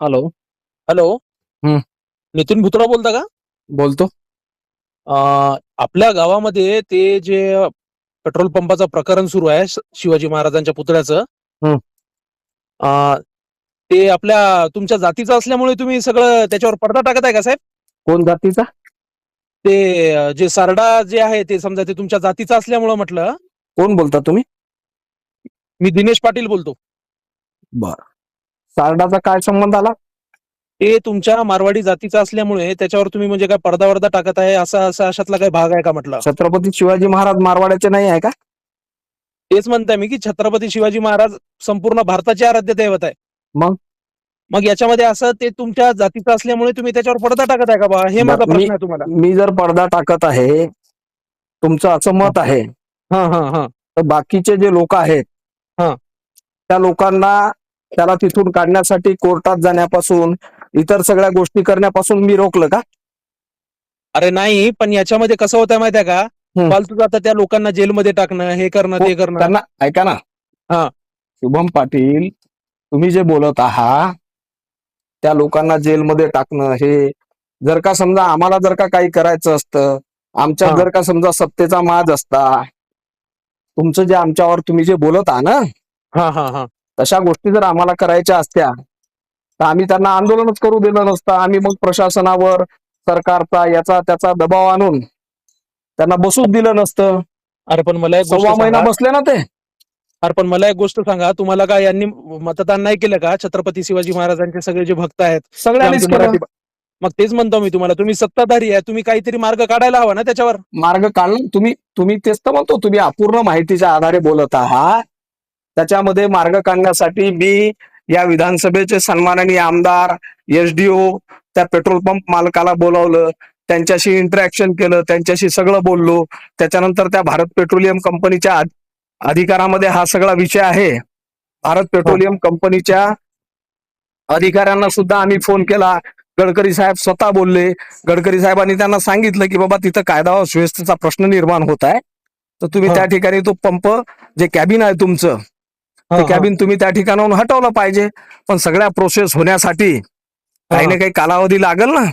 Hello hello. Nitin भुत्रा बोलता का? बोलतो. अं, आपल्या गावामध्ये ते जे पेट्रोल पंपाचं प्रकरण सुरू आहे श- शिवाजी महाराजांच्या पुतळ्याचं. अं, ते आपल्या तुमच्या जातीचं असल्यामुळे तुम्ही सगळं त्याच्यावर पडदा टाकत आहे का साहेब? कोण जातीचा? ते अं, जे सारडा जे आहे ते समजा ते तुमच्या जातीचं असल्यामुळं म्हटलं. कोण बोलता तुम्ही? मी दिनेश पाटील बोलतो. बर. सारडाचा काय संबंध आला? ते तुमच्या मारवाडी जातीचं असल्यामुळे त्याच्यावर तुम्ही म्हणजे काय पडदा वरदा टाकत आहे असा असा अशातला काही भाग आहे का म्हटलं? छत्रपती शिवाजी महाराज मारवाड्याचे नाही आहे का? तेच म्हणताय मी की छत्रपती शिवाजी महाराज संपूर्ण भारताचे आराध्य दैवत आहे. मग? मग याच्यामध्ये असं ते तुमच्या जातीचं असल्यामुळे तुम्ही त्याच्यावर पडदा टाकत आहे का बा? हे माझा प्रश्न आहे तुम्हाला. मी जर पडदा टाकत आहे तुमचं असं मत आहे हा हा हा. तर बाकीचे जे लोक आहेत हा. त्या लोकांना त्याला तिथून काढण्यासाठी कोर्टात जाण्यापासून इतर सगळ्या गोष्टी करण्यापासून मी रोखलं का अरे नाही पण याच्यामध्ये कसं होतं माहितीये का हम्म. फालतू आता त्या लोकांना जेलमध्ये टाकणं हे करणं ते करणं त्यांना ऐका ना हा. शुभम पाटील तुम्ही जे बोलत आहात त्या लोकांना जेलमध्ये टाकणं हे जर का समजा आम्हाला जर का काही करायचं असतं आमच्या हा. जर का समजा सत्तेचा माज असता तुमचं जे आमच्यावर तुम्ही जे बोलत आहात ना हा हा हा तशा गोष्टी जर आम्हाला करायच्या असत्या तर आम्ही त्यांना आंदोलनच करू दिलं नसतं. आम्ही मग प्रशासनावर सरकारचा याचा त्याचा दबाव आणून त्यांना बसूच दिलं नसतं. अरे पण मला एक सव्वा महिना. बसले ना ते. अरे पण मला एक गोष्ट सांगा. तुम्हाला काय यांनी मतदान नाही केलं का? छत्रपती शिवाजी महाराजांचे सगळे जे भक्त आहेत मराठी मग तेच म्हणतो मी तुम्हाला. तुम्ही सत्ताधारी आहे. तुम्ही काहीतरी मार्ग काढायला हवा ना त्याच्यावर? मार्ग काढला तुम्ही तुम्ही तेच तर म्हणतो. तुम्ही अपूर्ण माहितीच्या आधारे बोलत आहात. त्याच्यामध्ये मार्ग काढण्यासाठी मी या विधानसभेचे सन्माननीय आमदार एसडीओ त्या पेट्रोल पंप मालकाला बोलावलं त्यांच्याशी इंटरॅक्शन केलं त्यांच्याशी सगळं बोललो. त्याच्यानंतर त्या भारत पेट्रोलियम कंपनीच्या अध- अधिकारामध्ये हा सगळा विषय आहे. भारत पेट्रोलियम कंपनीच्या अधिकाऱ्यांना सुद्धा आम्ही फोन केला. गडकरी साहेब स्वतः बोलले. गडकरी साहेबांनी त्यांना सांगितलं की बाबा तिथं कायदा व सुव्यवस्थेचा प्रश्न निर्माण होत आहे. तर तुम्ही हा. त्या ठिकाणी तो पंप जे कॅबिन आहे तुमचं हा, ते. कॅबिन तुम्ही त्या ठिकाणाहून हटवलं पाहिजे. पण सगळ्या प्रोसेस होण्यासाठी काही ना काही कालावधी लागेल ना.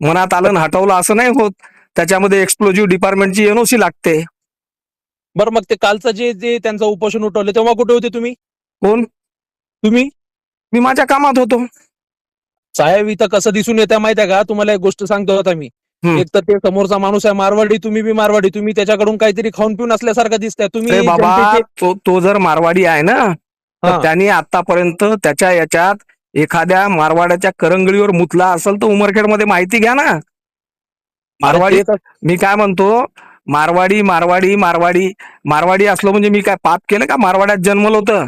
मनात आलं हटवलं असं नाही होत. त्याच्यामध्ये एक्सप्लोजिव्ह डिपार्टमेंटची एनओसी लागते. बरं मग ते कालचं जे जे त्यांचं उपोषण उठवलं तेव्हा कुठे होते तुम्ही? कोण? तुम्ही? मी माझ्या कामात होतो. साहेब इथं कसं दिसून येतं माहिती आहे का? तुम्हाला एक गोष्ट सांगतो आता मी. एक तर ते समोरचा माणूस आहे मारवाडी तुम्ही बी मारवाडी तुम्ही त्याच्याकडून काहीतरी खाऊन पिऊन असल्यासारखं दिसतंय. तुम्ही अरे बाबा जनतेचे- तो तो जर मारवाडी आहे ना तर. त्यांनी आतापर्यंत त्याच्या याच्यात एखाद्या मारवाड्याच्या करंगळीवर मुतला असेल तर उमरखेडमध्ये माहिती घ्या ना. मारवाडी अरे ते तर- मी काय म्हणतो मारवाडी मारवाडी मारवाडी मारवाडी असलो म्हणजे मी काय पाप केलं का? मारवाड्यात जन्मलं होतं.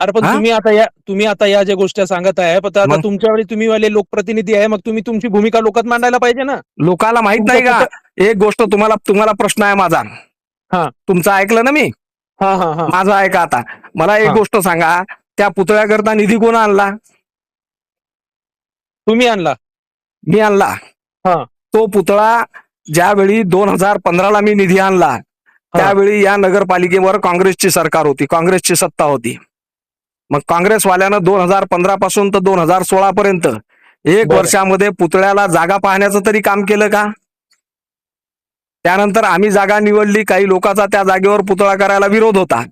अरे पण हा? तुम्ही आता या तुम्ही आता या ज्या गोष्टी सांगत आहे पण आता मग? तुमच्यावर तुम्ही वाले लोकप्रतिनिधी आहे मग तुम्ही तुमची भूमिका लोकात मांडायला पाहिजे ना. लोकाला माहीत नाही का? एक गोष्ट तुम्हाला तुम्हाला प्रश्न आहे माझा. हा. तुमचं ऐकलं ना मी? हा हा हा. माझं ऐका आता. मला एक हा. गोष्ट सांगा त्या पुतळ्याकरता निधी कोण आणला? तुम्ही आणला. मी आणला. हा. तो पुतळा ज्यावेळी दोन हजार पंधराला मी निधी आणला त्यावेळी या नगरपालिकेवर काँग्रेसची सरकार होती काँग्रेसची सत्ता होती. मग काँग्रेसवाल्यानं दोन हजार पंधरा पासून तर दोन हजार सोळा पर्यंत एक. वर्षामध्ये पुतळ्याला जागा पाहण्याचं तरी काम केलं का? त्यानंतर आम्ही जागा निवडली काही लोकांचा त्या जागेवर पुतळा करायला विरोध होता.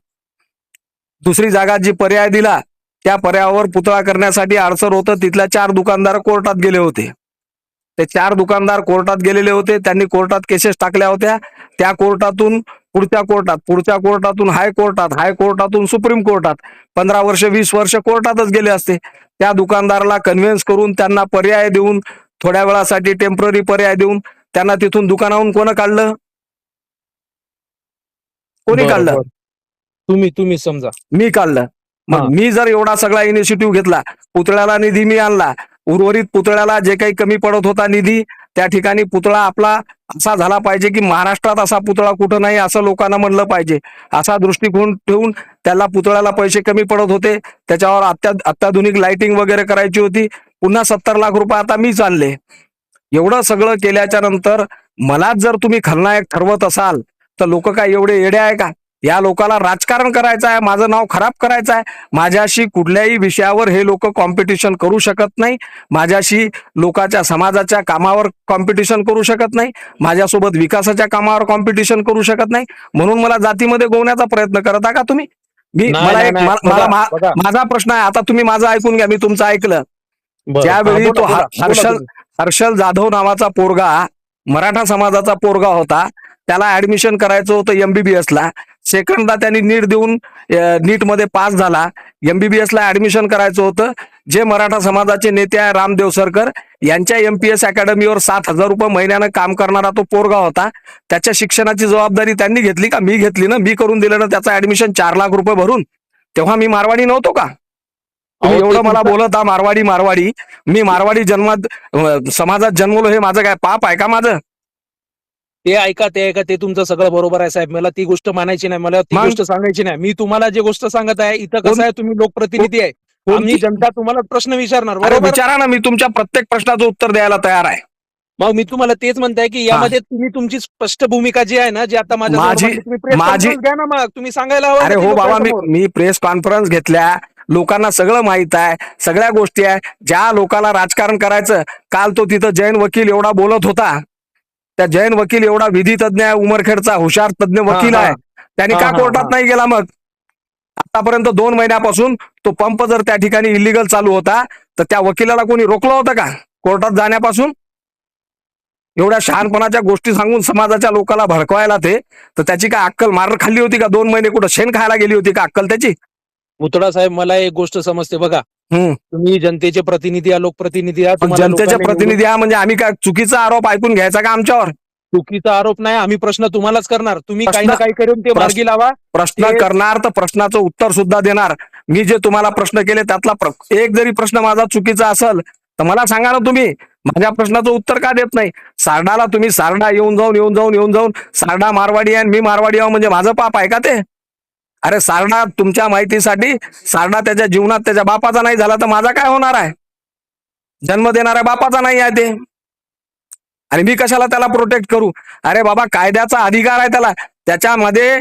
दुसरी जागा जी पर्याय दिला त्या पर्यायावर पुतळा करण्यासाठी अडसर होतं तिथल्या चार दुकानदार कोर्टात गेले होते. ते चार दुकानदार कोर्टात गेलेले होते त्यांनी कोर्टात केसेस टाकल्या होत्या. त्या कोर्टातून पुढच्या कोर्टात पुढच्या कोर्टातून हायकोर्टात हायकोर्टातून सुप्रीम कोर्टात. पंधरा वर्ष वीस वर्ष कोर्टातच गेले असते. त्या दुकानदाराला कन्व्हिन्स करून त्यांना पर्याय देऊन थोड्या वेळासाठी टेंपररी पर्याय देऊन त्यांना तिथून दुकानाहून कोण काढलं? कोणी काढलं. तुम्ही तुम्ही समजा. मी काढलं. मग मी जर एवढा सगळा इनिशिएटिव्ह घेतला पुतळ्याला निधी मी आणला उर्वरित पुतळ्याला जे काही कमी पडत होता निधी त्या ठिकाणी पुतळा आपला असा झाला पाहिजे की महाराष्ट्रात असा पुतळा कुठं नाही असं लोकांना म्हणलं पाहिजे. असा दृष्टिकोन ठेवून त्याला पुतळ्याला पैसे कमी पडत होते. त्याच्यावर अत्या अत्याधुनिक लाइटिंग वगैरे करायची होती. पुन्हा सत्तर लाख रुपये आता मीच आणले. एवढं सगळं केल्याच्यानंतर मलाच जर तुम्ही खलनायक ठरवत असाल तर लोक काय एवढे येडे आहे का? या लोकाला राजकारण करायचं आहे माझं नाव खराब करायचं आहे. माझ्याशी कुठल्याही विषयावर हे लोक कॉम्पिटिशन करू शकत नाही. माझ्याशी लोकांच्या समाजाच्या कामावर कॉम्पिटिशन करू शकत नाही. माझ्यासोबत विकासाच्या कामावर कॉम्पिटिशन करू शकत नाही. म्हणून मला जातीमध्ये गोवण्याचा प्रयत्न करता का तुम्ही? मी मला एक. मला-. माझा प्रश्न आहे. आता तुम्ही माझं ऐकून घ्या. मी तुमचं ऐकलं. हा, तो हर्षल. हर्षल जाधव नावाचा पोरगा मराठा समाजाचा पोरगा होता. त्याला ऍडमिशन करायचं होतं एमबीबीएस ला. सेकंडला त्यांनी नीट देऊन नीटमध्ये पास झाला. एमबीबीएस ला ऍडमिशन करायचं होतं. जे मराठा समाजाचे नेते आहे रामदेव सरकर यांच्या एमपीएस अकॅडमीवर सात हजार रुपये महिन्यानं काम करणारा तो पोरगा होता. त्याच्या शिक्षणाची जबाबदारी त्यांनी घेतली का? मी घेतली ना? मी करून दिलं ना? त्याचं ऍडमिशन चार लाख रुपये भरून. तेव्हा मी मारवाडी नव्हतो का? एवढं मला बोलत आहा मारवाडी मारवाडी. मी मारवाडी जन्मात समाजात जन्मलो हे माझं काय पाप आहे का माझं? ते ऐका ते ऐका ते तुमचं सगळं बरोबर आहे साहेब. मला ती गोष्ट मानायची नाही मला ती? गोष्ट सांगायची नाही. मी तुम्हाला जे गोष्ट सांगत आहे इथं कसं आहे तुम्ही लोकप्रतिनिधी आहे. आम्ही जनता तुम्हाला प्रश्न विचारणार अरे बरोबर? विचारा ना मी तुमच्या प्रत्येक प्रश्नाचं उत्तर द्यायला तयार आहे. मग मी तुम्हाला तेच म्हणताय की यामध्ये तुम्ही तुमची स्पष्ट भूमिका जी आहे ना जी आता माझी- माझी- घ्या ना मग. तुम्ही सांगायला हवं अरे हो बाबा मी. मी प्रेस कॉन्फरन्स घेतल्या. लोकांना सगळं माहीत आहे सगळ्या गोष्टी आहे. ज्या लोकाला राजकारण करायचं काल तो तिथं जैन वकील एवढा बोलत होता. त्या जैन वकील एवढा विधी तज्ञ आहे उमरखेडचा हुशार तज्ञ वकील. आहे त्यांनी का कोर्टात. नाही गेला मग आतापर्यंत दोन महिन्यापासून तो पंप जर त्या ठिकाणी इलिगल चालू होता तर त्या वकिलाला कोणी रोखलं होतं का कोर्टात जाण्यापासून एवढ्या शहाणपणाच्या गोष्टी सांगून समाजाच्या लोकांना भडकवायला ते तर त्याची काय अक्कल मार खाल्ली होती का दोन महिने कुठं शेण खायला गेली होती का अक्कल त्याची मुतडा साहेब मला एक गोष्ट समजते बघा. तुम्ही जनतेचे प्रतिनिधी आहात लोकप्रतिनिधी आहात पण तुम्हाला जनतेचे लोकांनी प्रतिनिधी हा म्हणजे आम्ही काय चुकीचा आरोप ऐकून घ्यायचा का आमच्यावर? चुकीचा आरोप नाही आम्ही प्रश्न तुम्हालाच करणार. तुम्ही काही ना प्रश्न- काही करून ते प्रश्न- मार्गी लावा. प्रश्न ते- करणार तर प्रश्नाचं उत्तर सुद्धा देणार. मी जे तुम्हाला प्रश्न केले त्यातला प्र- एक जरी प्रश्न माझा चुकीचा असेल तर मला सांगा ना तुम्ही माझ्या प्रश्नाचं उत्तर का देत नाही? सारडाला तुम्ही सारडा येऊन जाऊन येऊन जाऊन येऊन जाऊन सारडा मारवाडी आहे आणि मी मारवाडी आहो म्हणजे माझं पाप आहे का ते? अरे सारडा तुमच्या माहितीसाठी सारडा त्याच्या जीवनात त्याच्या बापाचा नाही झाला तर माझा काय होणार आहे? जन्म देणाऱ्या बापाचा नाही आहे ते. आणि मी कशाला त्याला प्रोटेक्ट करू? अरे बाबा कायद्याचा अधिकार आहे त्याला. त्याच्यामध्ये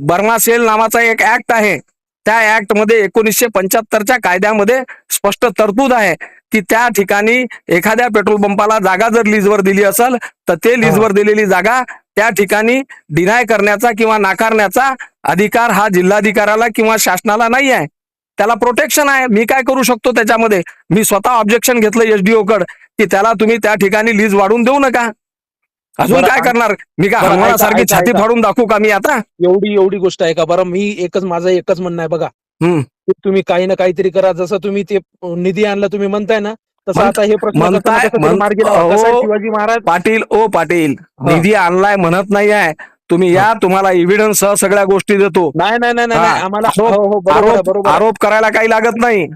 बर्मा सेल नावाचा एक ऍक्ट आहे. त्या ऍक्टमध्ये एकोणीसशे पंच्याहत्तरच्या कायद्यामध्ये स्पष्ट तरतूद आहे की त्या ठिकाणी एखाद्या पेट्रोल पंपाला जागा जर लीजवर दिली असेल तर ते लीजवर दिलेली जागा त्या ठिकाणी डिनाय करण्याचा किंवा नाकारण्याचा अधिकार हा जिल्हाधिकाऱ्याला किंवा शासनाला नाही आहे त्याला प्रोटेक्शन आहे. मी काय करू शकतो त्याच्यामध्ये? मी स्वतः ऑब्जेक्शन घेतलं एसडीओ कड की त्याला तुम्ही त्या ठिकाणी लीज वाढून देऊ नका. अजून काय करणार? मी काय ऐका- छाती. फाडून दाखवू का मी आता? एवढी एवढी गोष्ट आहे का बरं मी एकच माझं एकच म्हणणं आहे बघा. तुम्ही काही ना काहीतरी करा. जसं तुम्ही ते निधी आणला तुम्ही म्हणताय ना तसं आता हे प्रश्न म्हणताय- मार्गी. शिवाजी महाराज? पाटील ओ पाटील. निधी आणलाय म्हणत नाही आहे तुम्ही या तुम्हाला एव्हिडन्स सह सगळ्या गोष्टी देतो. नाही नाही नाही नाही आम्हाला आरोप- हो, हो, आरोप करायला काही लागत नाही.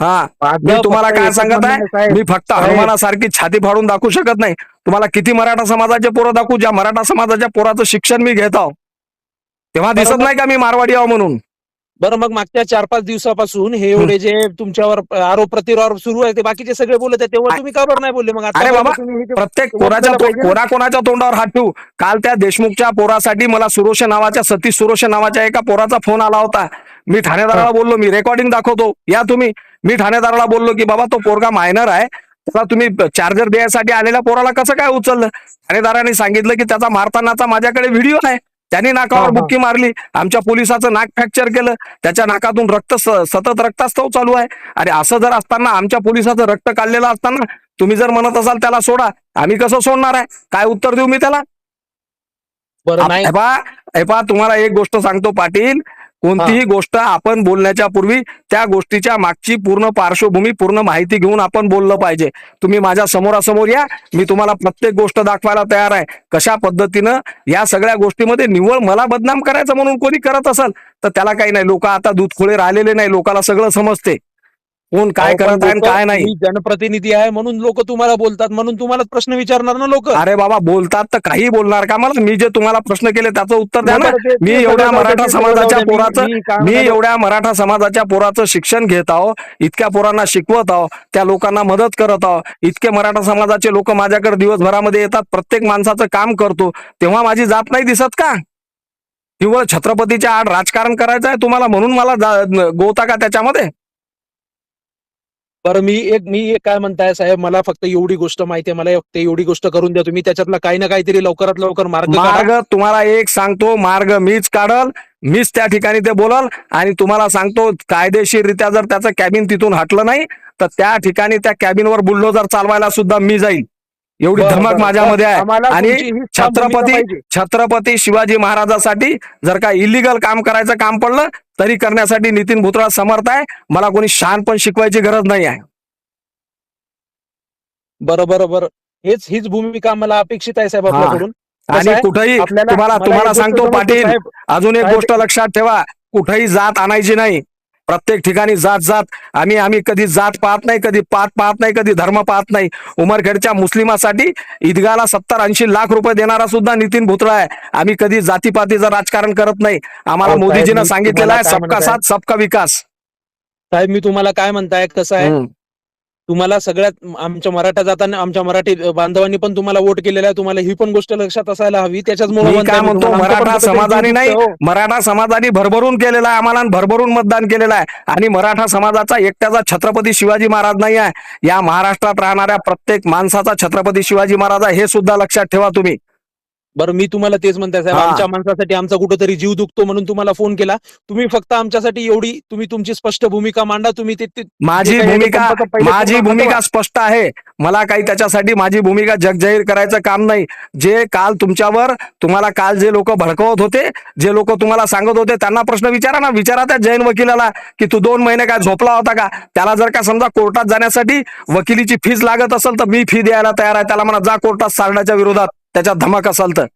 हा. मी तुम्हाला काय सांगत आहे? मी फक्त. हनुमानासारखी छाती फाडून दाखवू शकत नाही. तुम्हाला किती मराठा समाजाचे पोरं दाखवू? ज्या मराठा समाजाच्या पोराचं शिक्षण मी घेत आहो. तेव्हा दिसत. नाही का मी मारवाडी आहो म्हणून? बरं मग मागच्या चार पाच दिवसापासून हे एवढे जे तुमच्यावर आरोप प्रतिरोध सुरू आहे ते बाकीचे सगळे बोलत आहेत तेव्हा तुम्ही का बरं नाही बोलले? मग अरे बाबा, प्रत्येक कोणाच्या? कोणा कोणाच्या तोंडावर हात ठेवू? काल त्या देशमुखच्या पोरासाठी मला सुरोश नावाच्या सतीश सुरोश नावाच्या एका पोराचा फोन आला होता. मी ठाणेदाराला बोललो मी रेकॉर्डिंग दाखवतो. या तुम्ही. मी ठाणेदाराला बोललो की बाबा तो पोरगा मायनर आहे. त्याला तुम्ही चार्जर द्यायसाठी आलेल्या पोराला कसं काय उचललं? ठाणेदाराने सांगितलं की त्याचा मारतानाचा माझ्याकडे व्हिडिओ आहे. त्यांनी नाकावर. बुक्की मारली. आमच्या पोलिसाचं नाक फ्रॅक्चर केलं. त्याच्या नाकातून रक्त सतत रक्तास्तव चालू आहे. आणि असं जर असताना आमच्या पोलिसाचं रक्त काढलेलं असताना तुम्ही जर म्हणत असाल त्याला सोडा आम्ही कसं सोडणार आहे? काय उत्तर देऊ मी त्याला? बरं नाही. पहा पहा, तुम्हाला एक गोष्ट सांगतो पाटील. कोणतीही गोष्ट आपण बोलण्याच्या पूर्वी त्या गोष्टीच्या मागची पूर्ण पार्श्वभूमी पूर्ण माहिती घेऊन आपण बोललं पाहिजे. तुम्ही माझ्या समोरासमोर या. मी तुम्हाला प्रत्येक गोष्ट दाखवायला तयार आहे. कशा पद्धतीनं या सगळ्या गोष्टीमध्ये निव्वळ मला बदनाम करायचं म्हणून कोणी करत असेल तर त्याला काही नाही. लोक आता दूधखोळे राहिलेले नाही. लोकांना सगळं समजते. कोण काय अहो, पण करत आहे आणि काय नाही. जनप्रतिनिधी आहे म्हणून लोक तुम्हाला बोलतात म्हणून तुम्हाला प्रश्न विचारणार ना लोक. अरे बाबा बोलतात तर काही बोलणार का? मला मी जे तुम्हाला प्रश्न केले त्याचं उत्तर द्या ना. मी ते एवढ्या मराठा समाजाच्या सगळं पोराचं. मी मी एवढ्या मराठा समाजाच्या पोराचं शिक्षण घेत आहो. इतक्या पोरांना शिकवत आहो. त्या लोकांना मदत करत आहो. इतके मराठा समाजाचे लोक माझ्याकडे दिवसभरामध्ये येतात. प्रत्येक माणसाचं काम करतो. तेव्हा माझी जात नाही दिसत का? किंवा छत्रपतीच्या आड राजकारण करायचं आहे तुम्हाला म्हणून मला जा- गोवता का त्याच्यामध्ये? बरं मी एक मी एक काय म्हणताय साहेब मला फक्त एवढी गोष्ट माहिती आहे मला फक्त एवढी गोष्ट करून द्या तुम्ही त्याच्यातला काही ना काहीतरी लवकरात लवकर मार्ग काढा. मार्ग तुम्हाला एक सांगतो मार्ग मीच काढल मीच त्या ठिकाणी ते बोलल आणि तुम्हाला सांगतो कायदेशीररित्या जर त्याचं कॅबिन तिथून हटलं नाही तर त्या ठिकाणी त्या कॅबिनवर बुलडोजर चालवायला सुद्धा मी जाईल एवढी धमक. माझ्यामध्ये आहे आणि छत्रपती. छत्रपती शिवाजी महाराजासाठी जर का इलिगल काम करायचं काम पडलं तरी करण्यासाठी नितीन भुतळा समर्थ आहे मला कोणी शान पण शिकवायची गरज नाही आहे बरं बरं बरं हेच हीच भूमिका मला अपेक्षित आहे साहेब. आपल्याकडून आणि? कुठेही तुम्हाला मला तुम्हाला सांगतो पाटील अजून एक गोष्ट लक्षात ठेवा कुठेही जात आणायची नाही प्रत्येक ठिकाणी जात जात आम्ही आम्ही कधी जात पाहत नाही कधी पात पाहत नाही कधी धर्म पाहत नाही. उमरखेडच्या मुस्लिमासाठी ईदगाला सत्तर ऐंशी लाख रुपये देणारा सुद्धा नितीन भुतळा आहे. आम्ही कधी जातीपातीचं राजकारण करत नाही. आम्हाला साहेब, मोदीजीनं सांगितलेलं आहे सबका साथ सबका विकास. साहेब मी तुम्हाला काय म्हणताय कसं आहे. तुम्हाला सगळ्यात आमच्या मराठा जाताना आमच्या मराठी बांधवांनी पण तुम्हाला वोट केलेला आहे तुम्हाला ही पण गोष्ट लक्षात असायला हवी. त्याच्याचमुळे काय म्हणतो मराठा समाजाने नाही. मराठा समाजाने भरभरून केलेला आहे आम्हाला भरभरून मतदान केलेलं आहे. आणि मराठा समाजाचा एकट्याचा छत्रपती शिवाजी महाराज नाही आहे. या महाराष्ट्रात राहणाऱ्या प्रत्येक माणसाचा छत्रपती शिवाजी महाराज आहे हे सुद्धा लक्षात ठेवा तुम्ही. बरं मी तुम्हाला तेच म्हणताय साहेब हा. आमच्या माणसासाठी आमचा कुठेतरी जीव दुखतो म्हणून तुम्हाला फोन केला. तुम्ही फक्त आमच्यासाठी एवढी तुम्ही तुमची स्पष्ट भूमिका मांडा तुम्ही ते ते- माझी जे काही भूमिका पहिले माझी भूमिका. स्पष्ट आहे. मला काही त्याच्यासाठी माझी भूमिका जगजाहीर करायचं काम नाही. जे काल तुमच्यावर तुम्हाला काल जे लोक भडकवत होते जे लोक तुम्हाला सांगत होते त्यांना प्रश्न विचारा ना. विचारा त्या जैन वकिलाला की तू दोन महिने काय झोपला होता का? त्याला जर का समजा कोर्टात जाण्यासाठी वकिलीची फीस लागत असेल तर मी फी द्यायला तयार आहे. त्याला म्हणा जा कोर्टात सारण्याच्या विरोधात. त्याच्यात धमक असेल तर.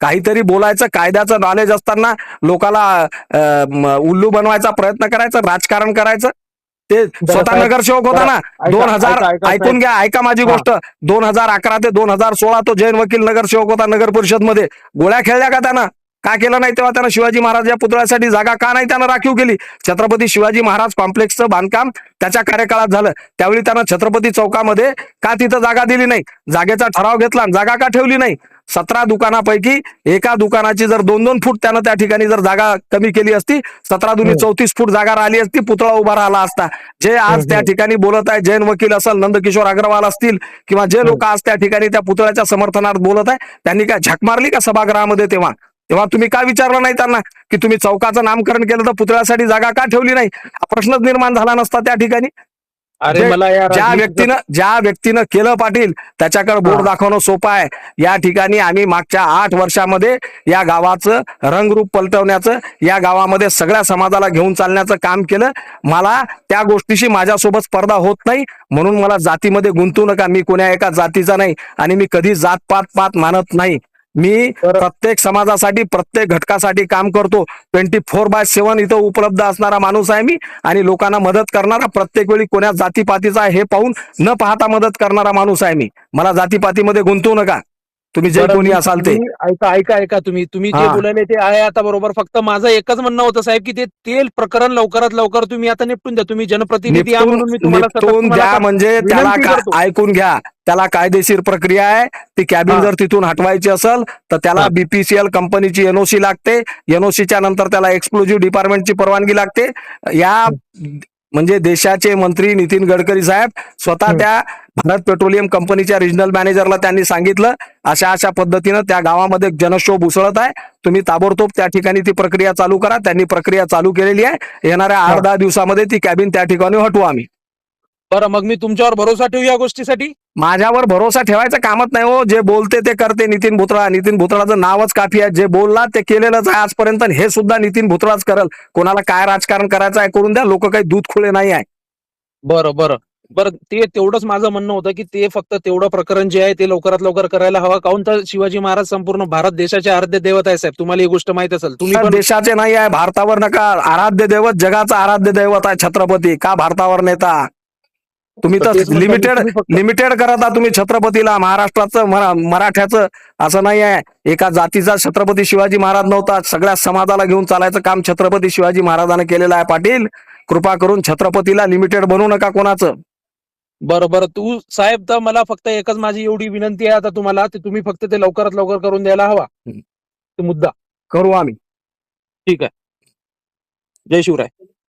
काहीतरी बोलायचं कायद्याचं नॉलेज असताना लोकाला उल्लू बनवायचा प्रयत्न करायचा राजकारण करायचं. ते स्वतः नगरसेवक होता ना दोन हजार ऐका- ऐका, ऐकून घ्या ऐका माझी. गोष्ट. दोन हजार अकरा ते दोन हजार सोळा तो जैन वकील नगरसेवक होता नगर परिषदमध्ये गोळ्या खेळल्या का त्यानं? का केलं नाही तेव्हा त्यानं शिवाजी महाराज या पुतळ्यासाठी जागा का नाही त्यानं राखीव केली? छत्रपती शिवाजी महाराज कॉम्प्लेक्सचं बांधकाम त्याच्या कार्यकाळात झालं. त्यावेळी त्यानं छत्रपती चौकामध्ये का तिथं जागा दिली नाही? जागेचा ठराव घेतला आणि जागा का ठेवली नाही? सतरा दुकानापैकी एका दुकानाची जर दोन दोन फूट त्यानं त्या ठिकाणी जर जागा कमी केली असती सतरा दुनी हम्म. चौतीस फूट जागा राहिली असती पुतळा उभा राहिला असता. जे आज त्या हम्म. ठिकाणी बोलत आहे जैन वकील असेल नंदकिशोर अग्रवाल असतील किंवा जे लोक आज त्या ठिकाणी त्या पुतळ्याच्या समर्थनार्थ बोलत आहे त्यांनी काय झक मारली का सभागृहामध्ये तेव्हा? तेव्हा तुम्ही का विचारलं नाही त्यांना? की तुम्ही चौकाचं नामकरण केलं तर पुतळ्यासाठी जागा का ठेवली नाही? प्रश्नच निर्माण झाला नसता त्या ठिकाणी. अरे मला या ज्या व्यक्तीनं ज्या व्यक्तीनं केलं पाटील त्याच्याकडे बोर्ड. दाखवणं सोपं आहे. या ठिकाणी आम्ही मागच्या आठ वर्षामध्ये या गावाचं रंगरूप पलटवण्याचं या गावामध्ये सगळ्या समाजाला घेऊन चालण्याचं काम केलं. मला त्या गोष्टीशी माझ्यासोबत स्पर्धा होत नाही. म्हणून मला जातीमध्ये गुंतू नका. मी कोण्या एका जातीचा नाही आणि मी कधी जात पात पात मानत नाही. मी. प्रत्येक समाजासाठी प्रत्येक घटकासाठी काम करतो ट्वेंटी फोर बाय सेव्हन इथं उपलब्ध असणारा माणूस आहे मी आणि लोकांना मदत करणारा प्रत्येक वेळी कोण्या जातीपातीचा आहे हे पाहून न पाहता मदत करणारा माणूस आहे मी मला जातीपातीमध्ये गुंतवू नका तुम्ही जे कोणी असाल ते. ऐका ऐका ऐका. तुम्ही तुम्ही जे. बोलायले ते आहे आता बरोबर. फक्त माझं एकच म्हणणं होतं साहेब की ते तेल प्रकरण लवकरात लवकर तुम्ही आता निपटून द्या. तुम्ही जनप्रतिनिधी निपटून द्या म्हणजे त्याला. ऐकून घ्या. त्याला कायदेशीर प्रक्रिया आहे. ती कॅबिन. जर तिथून हटवायची असेल तर त्याला. बीपीसीएल कंपनीची एनओसी लागते. एनओसीच्या नंतर त्याला एक्सक्लुझिव्ह डिपार्टमेंटची परवानगी लागते. या म्हणजे देशाचे मंत्री नितीन गडकरी साहेब स्वतः. त्या भारत पेट्रोलियम कंपनीच्या रिजनल मॅनेजरला त्यांनी सांगितलं अशा अशा पद्धतीनं त्या गावामध्ये जनशोभ उसळत आहे. तुम्ही ताबडतोब त्या ठिकाणी ती प्रक्रिया चालू करा. त्यांनी प्रक्रिया चालू केलेली आहे. येणाऱ्या. आठ दहा दिवसामध्ये ती कॅबिन त्या ठिकाणी हटवू आम्ही. बरं मग मी तुमच्यावर भरोसा ठेवू या गोष्टीसाठी? माझ्यावर भरोसा ठेवायचं कामच नाही हो. जे बोलते ते करते नितीन भुतळा नितीन भुतळाचं नावच काफी आहे. जे बोलला ते केलेलंच आहे आजपर्यंत आणि हे सुद्धा नितीन भुतळाच करल. कोणाला काय राजकारण करायचं आहे करून द्या. लोक काही दूध खुळे नाही आहे. बरं बरं. बरं ते तेवढंच माझं म्हणणं होतं की ते फक्त तेवढं प्रकरण जे आहे ते लवकरात लवकर करायला हवा. काऊन तर शिवाजी महाराज संपूर्ण भारत देशाचे आराध्य देवत आहे साहेब. तुम्हाला ही गोष्ट माहीत असेल. तुम्ही पण देशाचे नाही आहे. भारतावर नका. आराध्य दैवत जगाचं आराध्य दैवत आहे छत्रपती. का भारतावर नेता? तुम्ही तर लिमिटेड लिमिटेड करत आहात तुम्ही छत्रपतीला. महाराष्ट्राचं मरा- मराठ्याचं असं नाही आहे. एका जातीचा छत्रपती शिवाजी महाराज नव्हता. सगळ्या समाजाला घेऊन चालायचं काम छत्रपती शिवाजी महाराजांनी केलेलं आहे पाटील. कृपा करून छत्रपतीला लिमिटेड बनवू नका कोणाचं. बरं बरं. तू साहेब तर मला फक्त एकच माझी एवढी विनंती आहे आता तुम्हाला. ते तुम्ही फक्त ते लवकरात लवकर करून द्यायला हवा. ते मुद्दा. करू आम्ही. ठीक आहे. जय शिवराय.